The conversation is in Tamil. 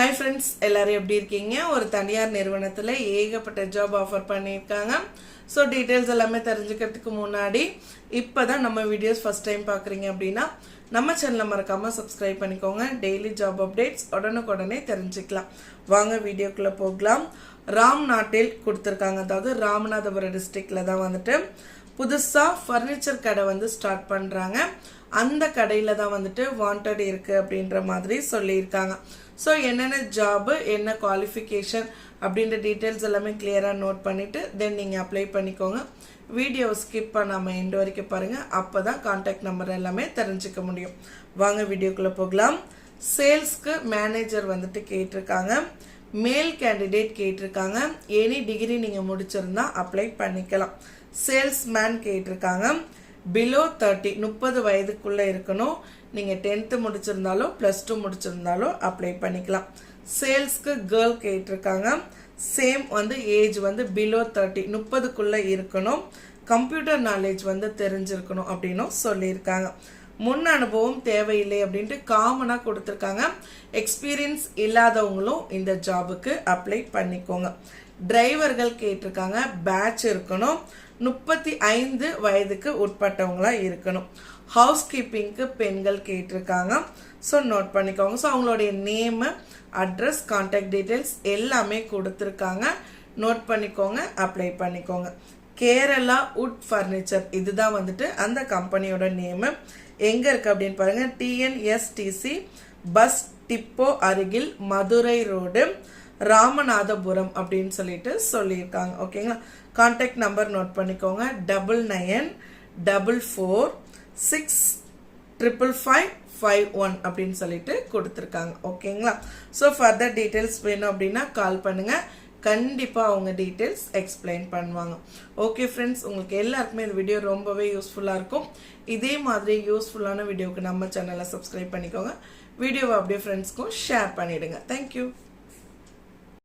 ஹாய் ஃப்ரெண்ட்ஸ் எல்லோரும் எப்படி இருக்கீங்க? ஒரு தனியார் நிறுவனத்தில் ஏகப்பட்ட ஜாப் ஆஃபர் பண்ணியிருக்காங்க. ஸோ டீட்டெயில்ஸ் எல்லாமே தெரிஞ்சுக்கிறதுக்கு முன்னாடி இப்போ தான் நம்ம வீடியோஸ் ஃபஸ்ட் டைம் பார்க்குறீங்க அப்படின்னா நம்ம சேனலை மறக்காமல் சப்ஸ்கிரைப் பண்ணிக்கோங்க. டெய்லி ஜாப் அப்டேட்ஸ் உடனுக்குடனே தெரிஞ்சுக்கலாம். வாங்க வீடியோக்குள்ளே போகலாம். ராம் நாட்டில் கொடுத்துருக்காங்க. அதாவது ராமநாதபுரம் டிஸ்ட்ரிக்டில் தான் வந்துட்டு. புதுசாக ஃபர்னிச்சர் கடை வந்து ஸ்டார்ட் பண்ணுறாங்க அந்த கடையில் தான் வந்துட்டு வாண்டட் இருக்குது அப்படின்ற மாதிரி சொல்லியிருக்காங்க. ஸோ என்னென்ன ஜாபு என்ன குவாலிஃபிகேஷன் அப்படின்ற டீட்டெயில்ஸ் எல்லாமே கிளியராக நோட் பண்ணிவிட்டு தென் நீங்கள் அப்ளை பண்ணிக்கோங்க. வீடியோ ஸ்கிப் பண்ணாமல் எண்டு வரைக்கும் பாருங்கள் அப்போ தான் காண்டாக்ட் நம்பர் எல்லாமே தெரிஞ்சுக்க முடியும். வாங்க வீடியோக்குள்ளே போகலாம். சேல்ஸ்க்கு மேனேஜர் வந்துட்டு கேட்டிருக்காங்க. மேல் கேண்டிடேட் கேட்டிருக்காங்க. எனி டிகிரி நீங்கள் முடிச்சிருந்தா அப்ளை பண்ணிக்கலாம். சேல்ஸ்மேன் கேட்டிருக்காங்க. பிலோ தேர்ட்டி முப்பது வயதுக்குள்ளே இருக்கணும். நீங்கள் டென்த்து முடிச்சிருந்தாலோ ப்ளஸ் டூ முடிச்சிருந்தாலோ அப்ளை பண்ணிக்கலாம். சேல்ஸ்க்கு கேர்ள் கேட்டிருக்காங்க. சேம் வந்து ஏஜ் வந்து பிலோ தேர்ட்டி முப்பதுக்குள்ளே இருக்கணும். கம்ப்யூட்டர் நாலேஜ் வந்து தெரிஞ்சிருக்கணும் அப்படின்னும் சொல்லியிருக்காங்க. முன் அனுபவம் தேவையில்லை அப்படின்ட்டு காமனாக கொடுத்துருக்காங்க. எக்ஸ்பீரியன்ஸ் இல்லாதவங்களும் இந்த ஜாபுக்கு அப்ளை பண்ணிக்கோங்க. டிரைவர்கள் கேட்டிருக்காங்க பேட்ச் இருக்கணும். முப்பத்தி ஐந்து வயதுக்கு உட்பட்டவங்களாக இருக்கணும். ஹவுஸ் கீப்பிங்க்கு பெண்கள் கேட்டிருக்காங்க. ஸோ நோட் பண்ணிக்கோங்க. ஸோ அவங்களுடைய நேமு அட்ரஸ் கான்டாக்ட் டீட்டெயில்ஸ் எல்லாமே கொடுத்துருக்காங்க. நோட் பண்ணிக்கோங்க அப்ளை பண்ணிக்கோங்க. கேரளா உட் ஃபர்னிச்சர் இதுதான் வந்துட்டு அந்த கம்பெனியோட நேமு எங்கே இருக்குது அப்படின்னு பாருங்கள் டிஎன்எஸ்டிசி பஸ் டிப்போ அருகில் மதுரை ரோடு ராமநாதபுரம் அப்படின்னு சொல்லிட்டு சொல்லியிருக்காங்க. ஓகேங்களா கான்டாக்ட் நம்பர் நோட் பண்ணிக்கோங்க. Double nine double four six triple five five one அப்படின்னு சொல்லிட்டு கொடுத்துருக்காங்க. ஓகேங்களா ஸோ ஃபர்தர் டீட்டெயில்ஸ் வேணும் அப்படின்னா கால் பண்ணுங்கள் கண்டிப்பாக அவங்க டீட்டெயில்ஸ் எக்ஸ்பிளைன் பண்ணுவாங்க. ஓகே ஃப்ரெண்ட்ஸ் உங்களுக்கு எல்லாருக்குமே இந்த வீடியோ ரொம்பவே யூஸ்ஃபுல்லாக இருக்கும். இதே மாதிரி யூஸ்ஃபுல்லான வீடியோவுக்கு நம்ம சேனலை சப்ஸ்கிரைப் பண்ணிக்கோங்க. வீடியோவை அப்படியே ஃப்ரெண்ட்ஸ்க்கும் ஷேர் பண்ணிவிடுங்க தேங்க்யூ